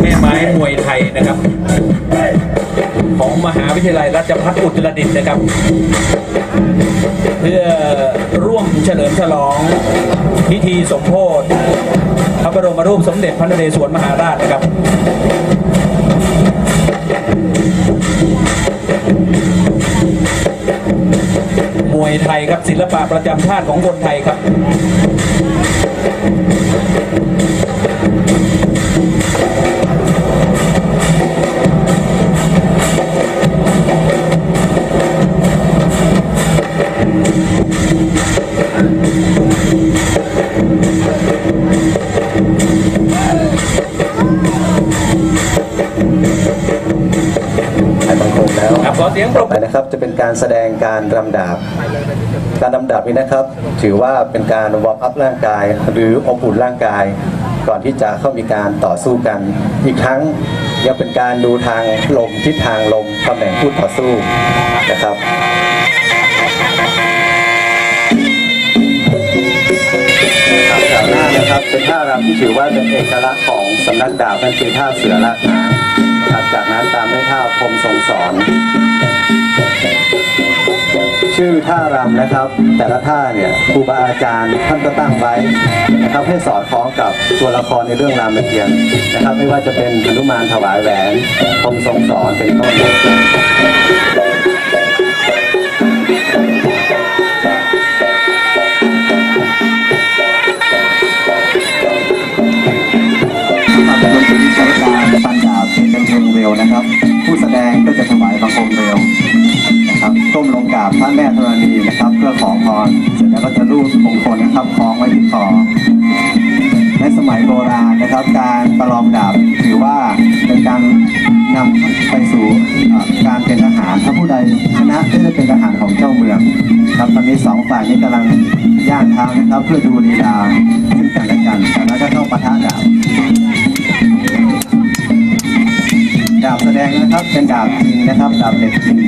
แม่ไม้มวยไทยนะครับ ของมหาวิทยาลัยราชภัฏอุตรดิตถ์นะครับ เพื่อร่วมเฉลิมฉลองพิธีสมโภชพระบรมรูปสมเด็จพระนเรศวรมหาราชนะครับมวยไทยครับศิลปะประจำชาติของคนไทยครับ สียงปรบไปมือนะครับจะเป็นการแสดงการรำดาบ การรำดาบนี้นะครับ ถือว่าเป็นการวอร์มอัพร่างกาย หรืออบอุ่นร่างกาย ก่อนที่จะเข้ามีการต่อสู้กัน อีกทั้งยังเป็นการดูทางลมทิศทางลมตำแหน่งผู้ต่อสู้นะครับครับแถวหน้านะครับเป็นท่ารำที่ถือว่าเป็นเอกลักษณ์ของสำนักดาบนั่นคือท่าเสือลากหางครับ จากนั้นตามด้วยท่าพรมทรงสอน ชื่อท่ารำนะครับ แต่ละท่าเนี่ยครูบาอาจารย์ท่านก็ตั้งไว้นะครับให้สอดคล้องกับตัวละครในเรื่องรามเกียรติ์นะครับ ไม่ว่าจะเป็นหนุมานถวายแหวนพรมทรงสอนเป็นต้น ครับตอนนี้สองฝ่ายนี้กำลังย่างเท้านะครับ เพื่อดูลีลาซึ่งกันและกันจากนั้นก็เข้าปะทะดาบดาบแสดงนะครับเป็นดาบจริงนะครับดาบเหล็กจริง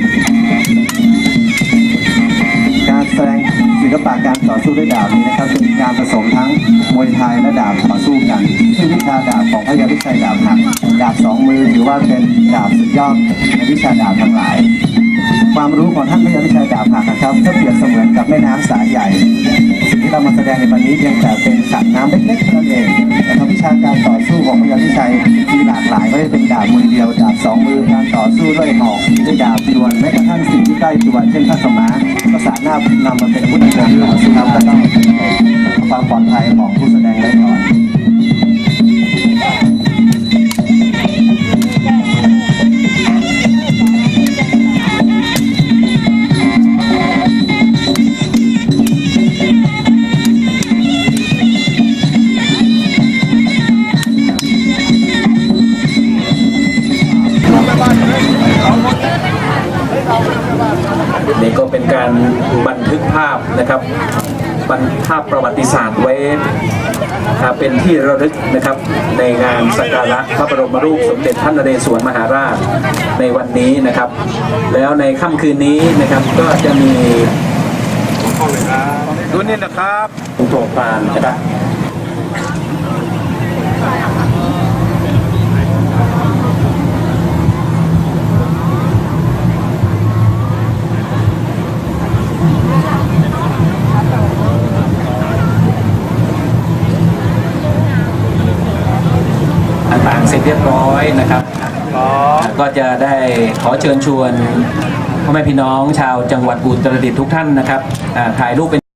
การแสดงศิลปะการต่อสู้ด้วยดาบนี้นะครับจะมีการผสมทั้งมวยไทยและดาบต่อสู้กันซึ่งวิชาดาบของพระยาวิชัยดาบหักดาบสองมือถือว่าเป็นดาบสุดยอดในวิชาดาบทั้งหลาย ความรู้ของท่านพระยาวิชัยดาบหักนะครับก็เปรียบเสมือนกับแม่น้ำสายใหญ่สิ่งที่เรามาแสดงในวันนี้เพียงแต่เป็นสระน้ำเล็กๆเท่านั้นเองนะครับวิชาการต่อสู้ของพระยาวิชัยมีหลากหลายไม่ได้เป็นดาบมือเดียวดาบสองมือการต่อสู้ด้วยหอกด้วยดาบดวลแม้กระทั่งสิ่งที่ใกล้ตัวเช่นพระสมาก็สามารถนำมาเป็นอาวุธในการต่อสู้ครับก็ต้องความปลอดภัยของผู้ นี่ก็เป็นการบันทึกภาพนะครับบันภาพประวัติศาสตร์ไว้อ่าเป็นที่ระลึกนะครับในงานสักการะพระบรมรูปสมเด็จพระนเรศวรมหาราชในวันนี้นะครับ แล้วในค่ำคืนนี้นะครับก็จะมีดูนี่นะครับโปรดปรานนะครับ ต่างๆเสร็จเรียบร้อย นะครับ ก็จะได้ขอเชิญชวนพ่อแม่พี่น้องชาวจังหวัดอุตรดิตถ์ทุกท่านนะครับอ่าถ่ายรูปเป็น